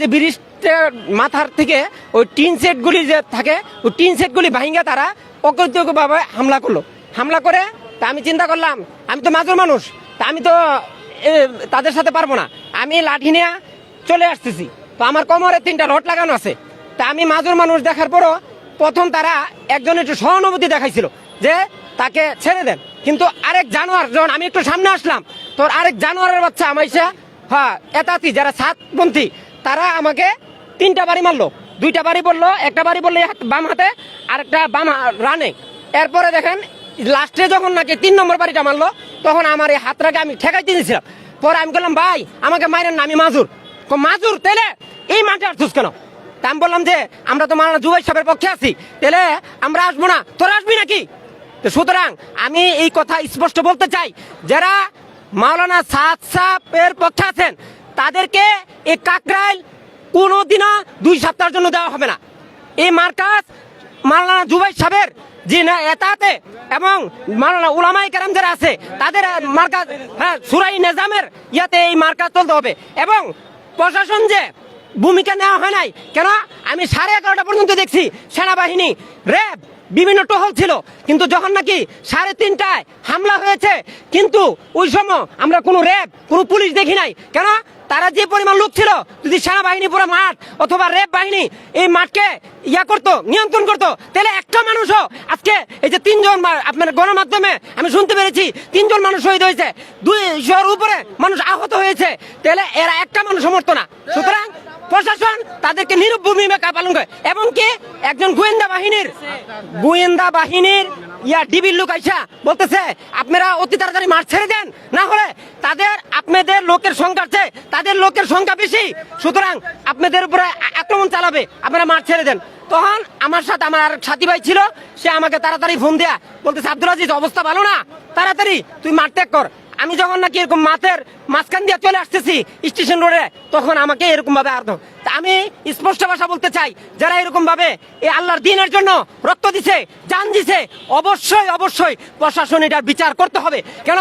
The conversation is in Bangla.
যে ব্রিজটার মাথার থেকে ওই টিন সেটগুলি যে থাকে, ওই টিন সেটগুলি ভাঙিয়ে তারা অকৃতজ্ঞভাবে হামলা করল। হামলা করে তা আমি চিন্তা করলাম, আমি তো মাজুর মানুষ, তা আমি তো তাদের সাথে পারব না। আমি লাঠি নিয়ে চলে আসতেছি। তো আমার কোমরে তিনটা রড লাগানো আছে। তা আমি মাজুর মানুষ দেখার পরও প্রথম তারা একজন একটু সহানুভূতি দেখাইছিল যে তাকে ছেড়ে দেন। কিন্তু আরেক জানোয়ার, যখন আমি একটু সামনে আসলাম, তোর আরেক জানোয়ারের বাচ্চা আমাইসা হ্যাঁ এতাতি, যারা সাতপন্থী তারা আমাকে তিনটা বাড়ি মারলো। দুইটা বাড়ি বলল, একটা বাড়ি বলল বাম হাতে আর একটা বাম রানে। এরপরে দেখেন লাস্টে যখন নাকি তিন নম্বর বাড়িটা মারলো, তখন আমার এই হাতটাকে আমি ঠেকাইতে দিয়েছিলাম পরে আমি বললাম, ভাই, আমাকে মারেন না, আমি মাজুর। মাজুর? তেলে? এই মাঠে আসছিস কেন? তা আমি বললাম যে, আমরা তো মারানা জুবাই সাহেবের পক্ষে আছি। তাহলে আমরা আসব না। তোরা আসবি নাকি? তো সুতরাং আমি এই কথা স্পষ্ট বলতে চাই, যারা মাওলানা সাদ সাহেবের পক্ষে আছেন তাদেরকে এই কাকরাইল কোনোদিনও দুই সপ্তাহের জন্য দেওয়া হবে না। এই মার্কাজ মাওলানা জুবাই সাহেবের যে না এতাতে এবং মাওলানা উলামাই কেরাম যারা আছে, তাদের মার্কাজ হ্যাঁ সুরাই নিজামের ইয়াতে এই মার্কাজ চলতে হবে। এবং প্রশাসন যে ভূমিকা নেওয়া হয় নাই, কেন? আমি সাড়ে এগারোটা পর্যন্ত দেখছি সেনাবাহিনী, র্যাব বিভিন্ন টহল ছিল। কিন্তু যখন নাকি সাড়ে তিনটায় হামলা হয়েছে, কিন্তু ওই সময় আমরা কোনো র্যাব, কোনো পুলিশ দেখি নাই। কেন? তারা যে পরিমাণ লোক ছিল, যদি সেনাবাহিনী পুরো মাঠ অথবা র্যাব বাহিনী এই মাঠকে ইয়া করতো, নিয়ন্ত্রণ করতো, তাহলে একটা মানুষও আজকে এই যে তিনজন আপনার গণমাধ্যমে আমি শুনতে পেরেছি, তিনজন মানুষ শহীদ হয়েছে। দুই দুইশোর উপরে মানুষ আহত হয়েছে। তাহলে এরা একটা মানুষ সমর্থ না। সুতরাং প্রশাসন তাদেরকে নিরূপ ভূমিকা পালন করে। এমনকি একজন গোয়েন্দা বাহিনীর গোয়েন্দা বাহিনীর ইয়া ডিবির লোক আইসা বলতেছে, আপনারা অতি তাড়াতাড়ি মাঠ ছেড়ে দেন, না হলে তাদের আপনাদের লোকের সংখ্যা আছে, তাদের লোকের সংখ্যা বেশি। সুতরাং আপনাদের উপরে আক্রমণ চালাবে, আপনারা মাঠ ছেড়ে দেন। তখন আমার সাথে আমার আর সাথী ভাই ছিল, সে আমাকে তাড়াতাড়ি ফোন দেয়া বলতেছে, আব্দুল আজিজ, অবস্থা ভালো না? তাড়াতাড়ি, তুই মাঠ ত্যাগ কর। আমি যখন নাকি এরকম মাথের মাঝখান দিয়ে চলে আসতেছি স্টেশন রোডে তখন আমাকে এরকম ভাবে আর্ধ আমি স্পষ্ট ভাষা বলতে চাই, যারা এরকম ভাবে এই আল্লাহর দিনের জন্য রক্ত দিছে, জান দিছে, অবশ্যই অবশ্যই প্রশাসন এটার বিচার করতে হবে। কেন